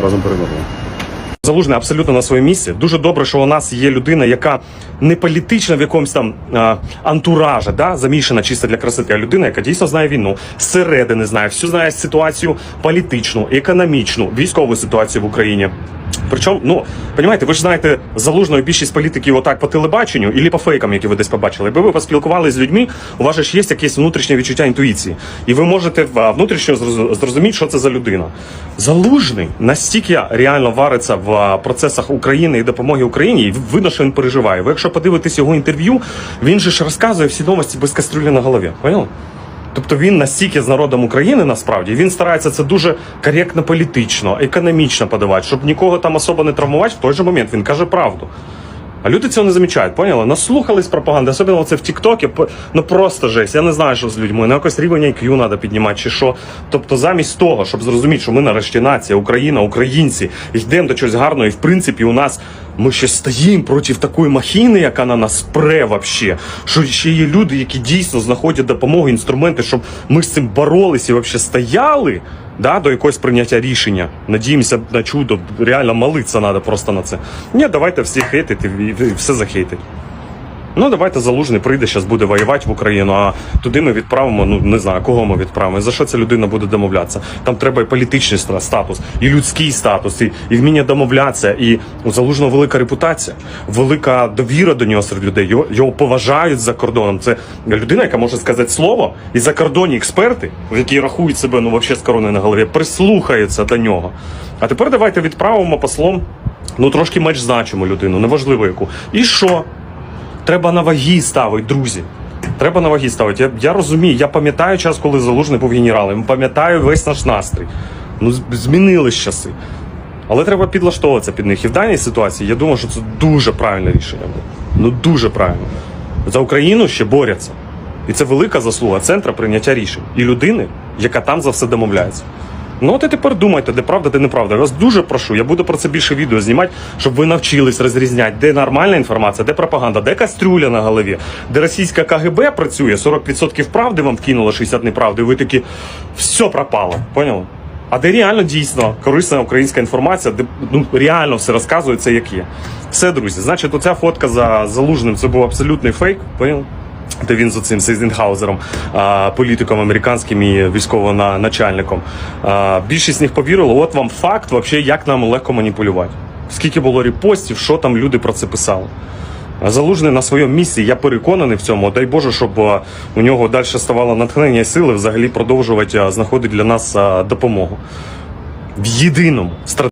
разом перемогли. Залужний абсолютно на своєму місці. Дуже добре, що у нас є людина, яка не політична в якомусь там а, антуражі, да, замішана чисто для красоти, а людина, яка дійсно знає війну, зсередини знає, всю знає ситуацію політичну, економічну, військову ситуацію в Україні. Причому, ну, розумієте, ви ж знаєте залужної більшість політиків отак по телебаченню і по фейкам, які ви десь побачили. Якби ви поспілкувалися з людьми, у вас ж є якесь внутрішнє відчуття інтуїції. І ви можете внутрішньо зроз- зрозуміти, що це за людина. Залужний настільки реально вариться в процесах України і допомоги Україні, і видно, що він переживає. Ви якщо подивитесь його інтерв'ю, він же ж розказує всі новості без кастрюлі на голові. Поняли? Тобто він настільки з народом України насправді він старається це дуже коректно політично, економічно подавати, щоб нікого там особо не травмувати. В той же момент він каже правду. А люди цього не замічають, поняли? Наслухались пропаганди, особливо це в Тіктокі. Ну просто жесть. Я не знаю, що з людьми. На якось рівень IQ треба піднімати, чи що. Тобто, замість того, щоб зрозуміти, що ми нарешті нація, Україна, українці, йдемо до чогось гарного, і в принципі у нас ми ще стоїмо проти такої махіни, яка на нас пре вообще. Що ще є люди, які дійсно знаходять допомогу, інструменти, щоб ми з цим боролися і вообще стояли. Да, до якогось прийняття рішення. Надіємося на чудо. Реально молитися треба просто на це. Ні, давайте всі хейтити і все захейтить. Ну, давайте залужний прийде, зараз буде воювати в Україну, а туди ми відправимо, ну не знаю, кого ми відправимо. І за що ця людина буде домовлятися? Там треба і політичний статус, і людський статус, і, і вміння домовлятися. І у залужного велика репутація, велика довіра до нього серед людей. Його, його поважають за кордоном. Це людина, яка може сказати слово, і закордонні експерти, які рахують себе ну взагалі з короною на голові, прислухаються до нього. А тепер давайте відправимо послом. Ну, трошки менш значиму людину, неважливо яку. І що? Треба на ваги ставити, друзі. Треба на ваги ставити. Я, я розумію, я пам'ятаю час, коли залужний був генералом. Пам'ятаю весь наш настрій. Ну, змінились часи. Але треба підлаштовуватися під них. І в даній ситуації я думаю, що це дуже правильне рішення. буде. Ну дуже правильно. За Україну ще борються. І це велика заслуга центра прийняття рішень і людини, яка там за все домовляється. Ну от і тепер думайте, де правда, де неправда. Я вас дуже прошу. Я буду про це більше відео знімати, щоб ви навчились розрізняти, де нормальна інформація, де пропаганда, де кастрюля на голові, де російська КГБ працює, 40% правди вам вкинуло, 60% неправди. І ви такі все пропало. Поняли? А де реально дійсно корисна українська інформація, де ну реально все розказується, як є. Все, друзі. Значить, оця фотка за залужним це був абсолютний фейк. Поняли? Де він з цим Сейзенхаузером, політиком американським і військово-начальником. Більшість з них повірило, от вам факт, вообще, як нам легко маніпулювати. Скільки було репостів, що там люди про це писали. Залужний на своєму місці, я переконаний в цьому. Дай Боже, щоб у нього далі ставало натхнення і сили взагалі продовжувати знаходити для нас допомогу. В єдиному стратегічному